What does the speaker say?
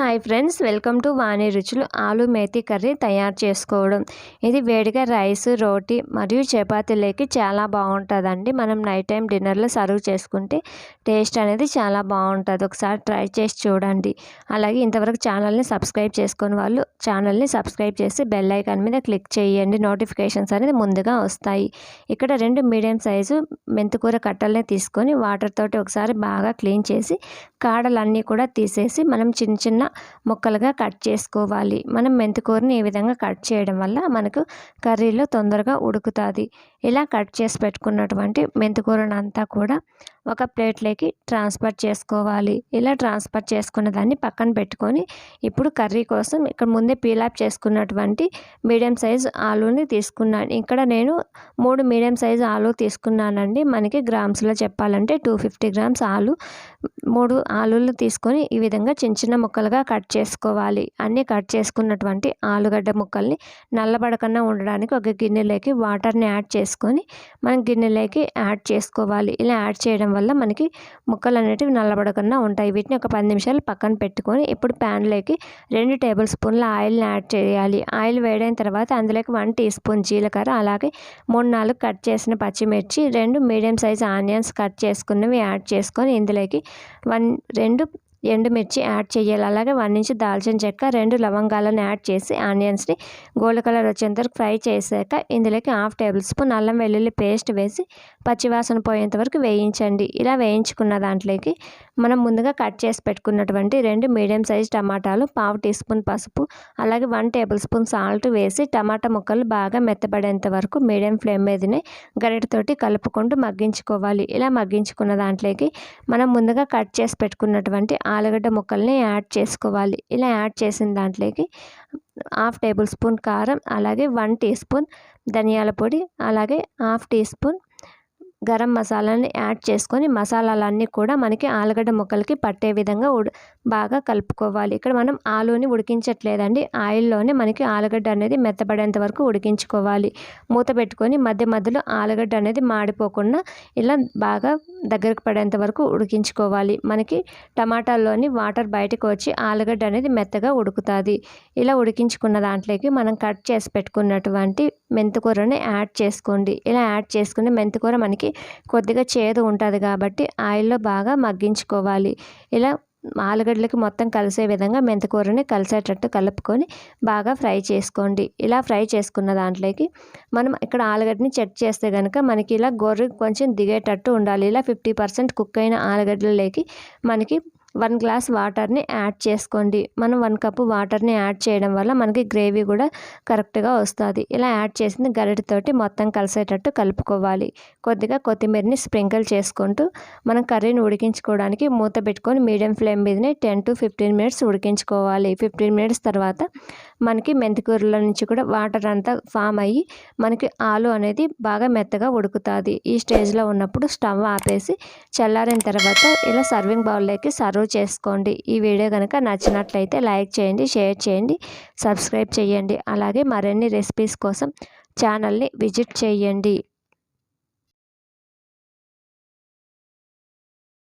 Hi friends welcome to Vani Ruchulu. Aloo methi curry తయారు చేసుకోవడం. ఇది వేడిగా రైస్ రోటీ మరియు చపాతీలోకి చాలా బాగుంటుందండి. మనం నైట్ టైం డిన్నర్లో సర్వ్ చేసుకుంటే టేస్ట్ అనేది చాలా బాగుంటుంది. ఒకసారి ట్రై చేసి చూడండి. అలాగే ఇంతవరకు ఛానల్ని సబ్స్క్రైబ్ చేసుకుని వాళ్ళు ఛానల్ని సబ్స్క్రైబ్ చేసి బెల్ ఐకాన్ మీద క్లిక్ చేయండి. నోటిఫికేషన్స్ అనేది ముందుగా వస్తాయి. ఇక్కడ రెండు మీడియం సైజు మెంతికూర కట్టల్ని తీసుకొని వాటర్ తోటి ఒకసారి బాగా క్లీన్ చేసి కాడలన్నీ కూడా తీసేసి మనం చిన్న చిన్న చిన్న ముక్కలుగా కట్ చేసుకోవాలి. మనం మెంతికూరని ఈ విధంగా కట్ చేయడం వల్ల మనకు కర్రీలో తొందరగా ఉడుకుతుంది. ఇలా కట్ చేసి పెట్టుకున్నటువంటి మెంతికూరను అంతా కూడా ఒక ప్లేట్లోకి ట్రాన్స్ఫర్ చేసుకోవాలి. ఇలా ట్రాన్స్ఫర్ చేసుకున్న దాన్ని పక్కన పెట్టుకొని ఇప్పుడు కర్రీ కోసం ఇక్కడ ముందే పీలాప్ చేసుకున్నటువంటి మీడియం సైజ్ ఆలూని తీసుకున్నాను. ఇక్కడ నేను మూడు మీడియం సైజ్ ఆలు తీసుకున్నానండి. మనకి గ్రామ్స్లో చెప్పాలంటే టూ ఫిఫ్టీ గ్రామ్స్ ఆలు మూడు ఆలూలు తీసుకొని ఈ విధంగా చిన్న చిన్న ముక్కలు ముక్కలుగా కట్ చేసుకోవాలి. అన్నీ కట్ చేసుకున్నటువంటి ఆలుగడ్డ ముక్కల్ని నల్లబడకుండా ఉండడానికి ఒక గిన్నెలోకి వాటర్ని యాడ్ చేసుకొని మనం గిన్నెలోకి యాడ్ చేసుకోవాలి. ఇలా యాడ్ చేయడం వల్ల మనకి ముక్కలు అనేటివి నల్లబడకుండా ఉంటాయి. వీటిని ఒక పది నిమిషాలు పక్కన పెట్టుకొని ఇప్పుడు ప్యాన్లోకి రెండు టేబుల్ స్పూన్ల ఆయిల్ని యాడ్ చేయాలి. ఆయిల్ వేడైన తర్వాత అందులోకి వన్ టీ స్పూన్ జీలకర్ర అలాగే మూడు నాలుగు కట్ చేసిన పచ్చిమిర్చి రెండు మీడియం సైజ్ ఆనియన్స్ కట్ చేసుకున్నవి యాడ్ చేసుకొని ఇందులోకి వన్ రెండు ఎండుమిర్చి యాడ్ చేయాలి. అలాగే వన్ ఇంచ్ దాల్చిన చెక్క రెండు లవంగాలను యాడ్ చేసి ఆనియన్స్ని గోల్డ్ కలర్ వచ్చేంత వరకు ఫ్రై చేశాక ఇందులోకి హాఫ్ టేబుల్ స్పూన్ అల్లం వెల్లుల్లి పేస్ట్ వేసి పచ్చివాసన పోయేంత వరకు వేయించండి. ఇలా వేయించుకున్న దాంట్లోకి మనం ముందుగా కట్ చేసి పెట్టుకున్నటువంటి రెండు మీడియం సైజ్ టమాటాలు పావు టీ స్పూన్ పసుపు అలాగే వన్ టేబుల్ స్పూన్ సాల్ట్ వేసి టమాటా ముక్కలు బాగా మెత్తబడేంత వరకు మీడియం ఫ్లేమ్ మీదనే గరిటతోటి కలుపుకుంటూ మగ్గించుకోవాలి. ఇలా మగ్గించుకున్న దాంట్లోకి మనం ముందుగా కట్ చేసి పెట్టుకున్నటువంటి ఆలుగడ్డ ముక్కల్ని యాడ్ చేసుకోవాలి. ఇలా యాడ్ చేసిన దాంట్లోకి హాఫ్ టేబుల్ స్పూన్ కారం అలాగే వన్ టీ స్పూన్ ధనియాల పొడి అలాగే హాఫ్ టీ స్పూన్ గరం మసాలాని యాడ్ చేసుకొని మసాలాలన్నీ కూడా మనకి ఆలుగడ్డ ముక్కలకి పట్టే విధంగా ఉడ్ బాగా కలుపుకోవాలి. ఇక్కడ మనం ఆలుని ఉడికించట్లేదండి. ఆయిల్లోనే మనకి ఆలుగడ్డ అనేది మెత్తబడేంత వరకు ఉడికించుకోవాలి. మూత పెట్టుకొని మధ్య మధ్యలో ఆలుగడ్డ అనేది మాడిపోకుండా ఇలా బాగా దగ్గరకు పడేంత వరకు ఉడికించుకోవాలి. మనకి టమాటాల్లోని వాటర్ బయటకు వచ్చి ఆలుగడ్డ అనేది మెత్తగా ఉడుకుతుంది. ఇలా ఉడికించుకున్న దాంట్లోకి మనం కట్ చేసి పెట్టుకున్నటువంటి మెంతికూరని యాడ్ చేసుకోండి. ఇలా యాడ్ చేసుకుని మెంతికూర మనకి కొద్దిగా చేదు ఉంటుంది కాబట్టి ఆయిల్లో బాగా మగ్గించుకోవాలి. ఇలా ఆలుగడ్డలకి మొత్తం కలిసే విధంగా మెంతకూరని కలిసేటట్టు కలుపుకొని బాగా ఫ్రై చేసుకోండి. ఇలా ఫ్రై చేసుకున్న దాంట్లోకి మనం ఇక్కడ ఆలుగడ్డని చెక్ చేస్తే కనుక మనకి ఇలా గొర్రె కొంచెం దిగేటట్టు ఉండాలి. ఇలా ఫిఫ్టీ పర్సెంట్ కుక్ అయిన ఆలుగడ్డలలోకి మనకి వన్ గ్లాస్ వాటర్ని యాడ్ చేసుకోండి. మనం వన్ కప్పు వాటర్ని యాడ్ చేయడం వల్ల మనకి గ్రేవీ కూడా కరెక్ట్గా వస్తుంది. ఇలా యాడ్ చేసిన గరిటతోటి మొత్తం కలిసేటట్టు కలుపుకోవాలి. కొద్దిగా కొత్తిమీరని స్ప్రింకిల్ చేసుకుంటూ మనం కర్రీని ఉడికించుకోవడానికి మూత పెట్టుకొని మీడియం ఫ్లేమ్ మీదనే టెన్ టు ఫిఫ్టీన్ మినిట్స్ ఉడికించుకోవాలి. ఫిఫ్టీన్ మినిట్స్ తర్వాత మనకి మెంతికూరల నుంచి కూడా వాటర్ అంతా ఫామ్ అయ్యి మనకి ఆలు అనేది బాగా మెత్తగా ఉడుకుతుంది. ఈ స్టేజ్లో ఉన్నప్పుడు స్టవ్ ఆపేసి చల్లారిన తర్వాత ఇలా సర్వింగ్ బౌల్లోకి సర్వ్ సర్వ్ చేసుకోండి. ఈ వీడియో కనుక నచ్చినట్లయితే లైక్ చేయండి షేర్ చేయండి సబ్స్క్రైబ్ చేయండి. అలాగే మరిన్ని రెసిపీస్ కోసం ఛానల్ని విజిట్ చేయండి.